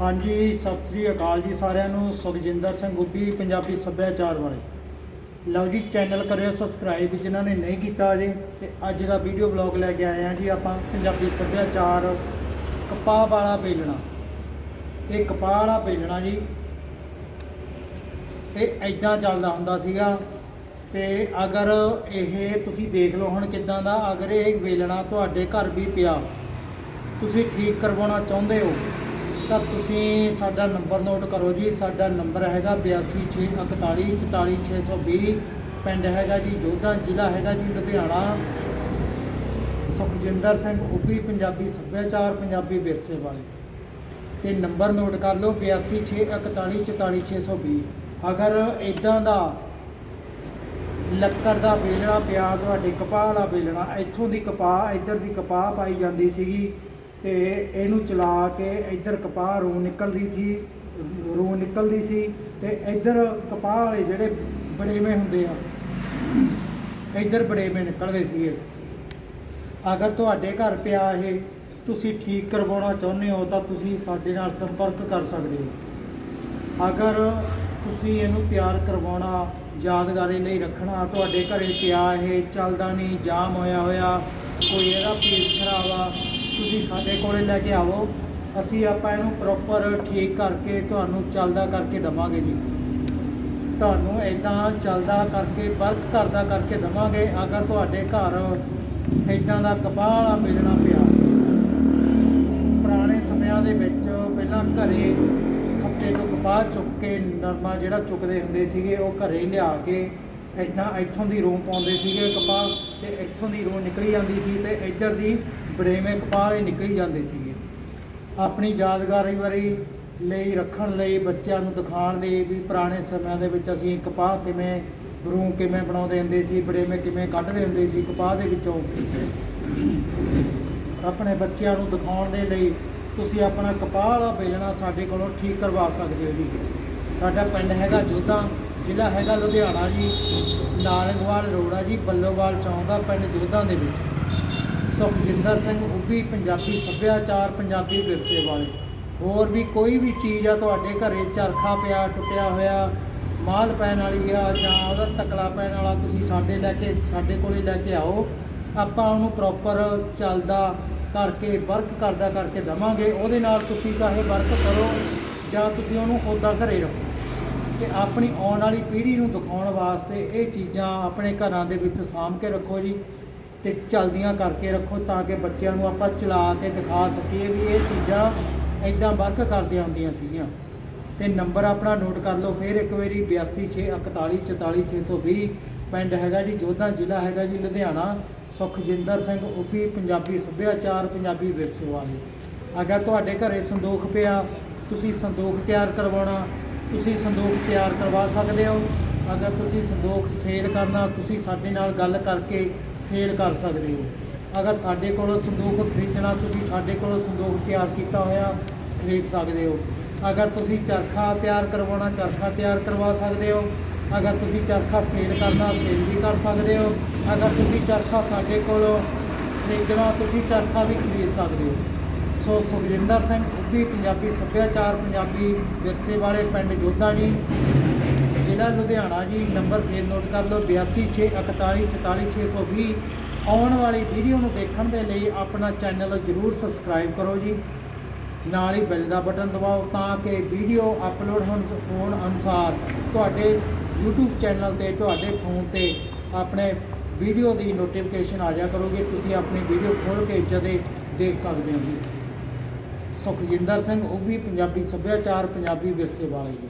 ਹਾਂਜੀ, ਸਤਿ ਸ੍ਰੀ ਅਕਾਲ ਜੀ ਸਾਰਿਆਂ ਨੂੰ, ਸੁਖਜਿੰਦਰ ਸਿੰਘ ਗੁੱਬੀ, ਪੰਜਾਬੀ ਸੱਭਿਆਚਾਰ ਵਾਲੇ। ਲਓ ਜੀ ਚੈਨਲ ਕਰਿਓ ਸਬਸਕ੍ਰਾਈਬ ਜਿਨ੍ਹਾਂ ਨੇ ਨਹੀਂ ਕੀਤਾ ਅਜੇ, ਤੇ ਅੱਜ ਦਾ ਵੀਡੀਓ ਬਲੌਗ ਲੈ ਕੇ ਆਏ ਆ ਜੀ ਆਪਾਂ, ਪੰਜਾਬੀ ਸੱਭਿਆਚਾਰ, ਕਪਾਹ ਵਾਲਾ ਵੇਲਣਾ। ਇਹ ਕਪਾਹ ਵਾਲਾ ਵੇਲਣਾ ਜੀ। ਇਹ ਐਦਾਂ ਚੱਲਦਾ ਹੁੰਦਾ ਸੀਗਾ, ਤੇ ਅਗਰ ਇਹ ਤੁਸੀਂ ਦੇਖ ਲਓ ਹੁਣ ਕਿਦਾਂ ਦਾ, ਅਗਰ ਇਹ ਵੇਲਣਾ ਤੁਹਾਡੇ ਘਰ ਵੀ ਪਿਆ, ਤੁਸੀਂ ਠੀਕ ਕਰਵਾਉਣਾ ਚਾਹੁੰਦੇ ਹੋ ਤਾਂ ਤੁਸੀਂ ਸਾਡਾ ਨੰਬਰ ਨੋਟ ਕਰੋ ਜੀ। ਸਾਡਾ ਨੰਬਰ ਹੈਗਾ 8264144620 ਪਿੰਡ ਹੈਗਾ ਜੀ ਜੋਧਾ ਜ਼ਿਲ੍ਹਾ ਹੈਗਾ ਜੀ ਲੁਧਿਆਣਾ। ਸੁਖਜਿੰਦਰ ਸਿੰਘ ਉੱਭੀ ਪੰਜਾਬੀ ਸੱਭਿਆਚਾਰ, ਪੰਜਾਬੀ ਵਿਰਸੇ ਵਾਲੇ। ਤੇ ਨੰਬਰ ਨੋਟ ਕਰ ਲਓ 8264144620 ਅਗਰ ਇਦਾਂ ਦਾ ਲੱਕੜ ਦਾ ਵੇਲਣਾ ਪਿਆ, ਤੁਹਾਡੇ ਕਪਾਹ ਵਾਲਾ ਵੇਲਣਾ, ਇੱਥੋਂ ਦੀ ਕਪਾਹ, ਇੱਧਰ ਦੀ ਕਪਾਹ ਪਾਈ ਜਾਂਦੀ ਸੀਗੀ। ਤੇ ਇਹਨੂੰ ਚਲਾ ਕੇ ਇੱਧਰ ਕਪਾਹ ਰੂ ਨਿਕਲਦੀ ਸੀ, ਰੂ ਨਿਕਲਦੀ ਸੀ ਤੇ ਇੱਧਰ ਕਪਾਹ ਵਾਲੇ ਜਿਹੜੇ ਬੜੇਵੇਂ ਹੁੰਦੇ ਆ, ਇੱਧਰ ਬੜੇਵੇਂ ਨਿਕਲਦੇ ਸੀਗੇ। ਅਗਰ ਤੁਹਾਡੇ ਘਰ ਪਿਆ ਇਹ, ਤੁਸੀਂ ਠੀਕ ਕਰਵਾਉਣਾ ਚਾਹੁੰਦੇ ਹੋ ਤਾਂ ਤੁਸੀਂ ਸਾਡੇ ਨਾਲ ਸੰਪਰਕ ਕਰ ਸਕਦੇ ਹੋ। ਅਗਰ ਤੁਸੀਂ ਇਹਨੂੰ ਤਿਆਰ ਕਰਵਾਉਣਾ, ਯਾਦਗਾਰੀ ਲਈ ਰੱਖਣਾ, ਤੁਹਾਡੇ ਘਰੇ ਪਿਆ ਇਹ, ਚੱਲਦਾ ਨਹੀਂ, ਜਾਮ ਹੋਇਆ ਹੋਇਆ, ਕੋਈ ਇਹਦਾ ਪੀਸ ਖਰਾਬ ਆ ਤੁਸੀਂ ਸਾਡੇ ਕੋਲੇ ਲੈ ਕੇ ਆਵੋ। ਅਸੀਂ ਆਪਾਂ ਇਹਨੂੰ ਪ੍ਰੋਪਰ ਠੀਕ ਕਰਕੇ ਤੁਹਾਨੂੰ ਚੱਲਦਾ ਕਰਕੇ ਦਵਾਂਗੇ ਜੀ। ਤੁਹਾਨੂੰ ਇਦਾਂ ਚੱਲਦਾ ਕਰਕੇ ਵਰਕ ਕਰਦਾ ਕਰਕੇ ਦਵਾਂਗੇ, ਅਗਰ ਤੁਹਾਡੇ ਘਰ ਇਦਾਂ ਦਾ ਕਪਾਹ ਵਾਲਾ ਮਿਲਣਾ ਪਿਆ। ਪੁਰਾਣੇ ਸਮਿਆਂ ਦੇ ਵਿੱਚ ਪਹਿਲਾਂ ਘਰੇ ਖੱਤੇ ਚੋਂ ਕਪਾਹ ਚੁੱਕ ਕੇ ਨਰਮਾ ਜਿਹੜਾ ਚੁੱਕਦੇ ਹੁੰਦੇ ਸੀਗੇ, ਉਹ ਘਰੇ ਲਿਆ ਕੇ ਇਦਾਂ ਇੱਥੋਂ ਦੀ ਰੂੰ ਪਾਉਂਦੇ ਸੀਗੇ ਕਪਾਹ ਤੇ ਇੱਥੋਂ ਦੀ ਰੂੰ ਨਿਕਲੀ ਜਾਂਦੀ ਸੀ ਤੇ ਇੱਧਰ ਦੀ ਬੜੇਵੇਂ ਕਪਾਹ ਵਾਲੇ ਨਿਕਲੀ ਜਾਂਦੇ ਸੀਗੇ। ਆਪਣੀ ਯਾਦਗਾਰੀ ਵਾਰੀ ਲਈ ਰੱਖਣ ਲਈ ਬੱਚਿਆਂ ਨੂੰ ਦਿਖਾਉਣ ਲਈ ਵੀ ਪੁਰਾਣੇ ਸਮਿਆਂ ਦੇ ਵਿੱਚ ਅਸੀਂ ਕਪਾਹ ਕਿਵੇਂ ਰੂੰ ਕਿਵੇਂ ਬਣਾਉਂਦੇ ਹੁੰਦੇ ਸੀ ਬੜੇਵੇਂ ਕਿਵੇਂ ਕੱਢਦੇ ਹੁੰਦੇ ਸੀ ਕਪਾਹ ਦੇ ਵਿੱਚੋਂ। ਆਪਣੇ ਬੱਚਿਆਂ ਨੂੰ ਦਿਖਾਉਣ ਦੇ ਲਈ ਤੁਸੀਂ ਆਪਣਾ ਕਪਾਹ ਵਾਲਾ ਵੇਲਣਾ ਸਾਡੇ ਕੋਲੋਂ ਠੀਕ ਕਰਵਾ ਸਕਦੇ ਹੋ ਜੀ। ਸਾਡਾ ਪਿੰਡ ਹੈਗਾ ਜੋਧਾ। ਜ਼ਿਲ੍ਹਾ ਹੈਗਾ ਲੁਧਿਆਣਾ ਜੀ, ਨਾਰੰਗਵਾਲ ਰੋਡ ਜੀ, ਬੱਲੋਵਾਲ ਚੌਂਕ ਦਾ ਪਿੰਡ ਜੋਧਾ ਦੇ ਵਿੱਚ। ਸੁਖਜਿੰਦਰ ਸਿੰਘ ਉੱਭੀ, ਪੰਜਾਬੀ ਸੱਭਿਆਚਾਰ, ਪੰਜਾਬੀ ਵਿਰਸੇ ਵਾਲੇ। ਹੋਰ ਵੀ ਕੋਈ ਵੀ ਚੀਜ਼ ਆ, ਤੁਹਾਡੇ ਘਰੇ ਚਰਖਾ ਪਿਆ, ਟੁੱਟਿਆ ਹੋਇਆ, ਮਾਲ ਪੈਣ ਵਾਲੀ ਆ ਜਾਂ ਉਹਦਾ ਤਕਲਾ ਪੈਣ ਵਾਲਾ, ਤੁਸੀਂ ਸਾਡੇ ਲੈ ਕੇ, ਸਾਡੇ ਕੋਲੇ ਲੈ ਕੇ ਆਓ। ਆਪਾਂ ਉਹਨੂੰ ਪ੍ਰੋਪਰ ਚੱਲਦਾ ਕਰਕੇ ਵਰਕ ਕਰਦਾ ਕਰਕੇ ਦਵਾਂਗੇ। ਉਹਦੇ ਨਾਲ ਤੁਸੀਂ ਚਾਹੇ ਵਰਕ ਕਰੋ ਜਾਂ ਤੁਸੀਂ ਉਹਨੂੰ ਉੱਦਾਂ ਘਰੇ ਰੱਖੋ। ਤੇ ਆਪਣੀ ਆਉਣ ਵਾਲੀ ਪੀੜ੍ਹੀ ਨੂੰ ਦਿਖਾਉਣ ਵਾਸਤੇ ਇਹ ਚੀਜ਼ਾਂ ਆਪਣੇ ਘਰਾਂ ਦੇ ਵਿੱਚ ਸਾਂਭ ਕੇ ਰੱਖੋ ਜੀ ਤੇ ਚਲਦੀਆਂ ਕਰਕੇ ਰੱਖੋ ਤਾਂ ਕਿ ਬੱਚਿਆਂ ਨੂੰ ਆਪਾਂ ਚਲਾ ਕੇ ਦਿਖਾ ਸਕੀਏ ਵੀ ਇਹ ਚੀਜ਼ਾਂ ਇਦਾਂ ਵਰਕ ਕਰਦੀਆਂ ਹੁੰਦੀਆਂ ਸੀਗੀਆਂ। ਤੇ ਨੰਬਰ ਆਪਣਾ ਨੋਟ ਕਰ ਲਓ, ਫਿਰ ਇੱਕ ਵਾਰੀ 8264144620 ਪਿੰਡ ਹੈਗਾ ਜੀ, ਜੋਧਾ ਜ਼ਿਲ੍ਹਾ ਹੈਗਾ ਜੀ, ਲੁਧਿਆਣਾ, ਸੁਖਜਿੰਦਰ ਸਿੰਘ ਉਪੀ ਪੰਜਾਬੀ ਸੱਭਿਆਚਾਰ, ਪੰਜਾਬੀ ਵਿਰਸੇ ਵਾਲੇ। ਅਗਰ ਤੁਹਾਡੇ ਘਰੇ ਸੰਦੋਖ ਪਿਆ, ਤੁਸੀਂ ਸੰਦੋਖ ਤਿਆਰ ਕਰਵਾਉਣਾ ਤੁਸੀਂ ਸੰਦੂਖ ਤਿਆਰ ਕਰਵਾ ਸਕਦੇ ਹੋ। ਅਗਰ ਤੁਸੀਂ ਸੰਦੂਖ ਸੇਲ ਕਰਨਾ, ਤੁਸੀਂ ਸਾਡੇ ਨਾਲ ਗੱਲ ਕਰਕੇ ਸੇਲ ਕਰ ਸਕਦੇ ਹੋ। ਅਗਰ ਸਾਡੇ ਕੋਲੋਂ ਸੰਦੂਖ ਖਰੀਦਣਾ, ਤੁਸੀਂ ਸਾਡੇ ਕੋਲੋਂ ਸੰਦੂਖ ਤਿਆਰ ਕੀਤਾ ਹੋਇਆ, ਖਰੀਦ ਸਕਦੇ ਹੋ। ਅਗਰ ਤੁਸੀਂ ਚਰਖਾ ਤਿਆਰ ਕਰਵਾਉਣਾ, ਚਰਖਾ ਤਿਆਰ ਕਰਵਾ ਸਕਦੇ ਹੋ। ਅਗਰ ਤੁਸੀਂ ਚਰਖਾ ਸੇਲ ਕਰਨਾ, ਸੇਲ ਵੀ ਕਰ ਸਕਦੇ ਹੋ। ਅਗਰ ਤੁਸੀਂ ਚਰਖਾ ਸਾਡੇ ਕੋਲੋਂ ਖਰੀਦਣਾ, ਤੁਸੀਂ ਚਰਖਾ ਵੀ ਖਰੀਦ ਸਕਦੇ ਹੋ। ਸੋ ਸੁਖਜਿੰਦਰ ਸਿੰਘ ਉੱਭੀ, ਪੰਜਾਬੀ ਸੱਭਿਆਚਾਰ, ਪੰਜਾਬੀ ਵਿਰਸੇ ਵਾਲੇ ਪਿੰਡ ਜੋਧਾ ਜੀ। ਜ਼ਿਲ੍ਹਾ ਲੁਧਿਆਣਾ ਜੀ, ਨੰਬਰ ਫੇਰ ਨੋਟ ਕਰ ਲਓ 8264444620 ਆਉਣ ਵਾਲੀ ਵੀਡੀਓ ਨੂੰ ਦੇਖਣ ਦੇ ਲਈ ਆਪਣਾ ਚੈਨਲ ਜਰੂਰ ਸਬਸਕ੍ਰਾਈਬ ਕਰੋ ਜੀ। ਨਾਲ ਹੀ ਬੈਲ ਦਾ ਬਟਨ ਦਬਾਓ ਤਾਂ ਕਿ ਵੀਡੀਓ ਅਪਲੋਡ ਹੋਣ ਹੋਣ ਅਨੁਸਾਰ ਤੁਹਾਡੇ YouTube ਚੈਨਲ ਤੇ, ਤੁਹਾਡੇ ਫੋਨ ਤੇ ਆਪਣੇ ਵੀਡੀਓ ਦੀ ਨੋਟੀਫਿਕੇਸ਼ਨ ਆ ਜਾ ਕਰੋਗੇ। ਤੁਸੀਂ ਆਪਣੀ ਵੀਡੀਓ ਖੋਲ ਕੇ ਜਦੇ ਦੇਖ ਸਕਦੇ ਹੋ ਜੀ। ਸੁਖਜਿੰਦਰ ਸਿੰਘ ਉਹ ਵੀ ਪੰਜਾਬੀ ਸੱਭਿਆਚਾਰ ਪੰਜਾਬੀ ਵਿਰਸੇ ਵਾਲੇ ਜੀ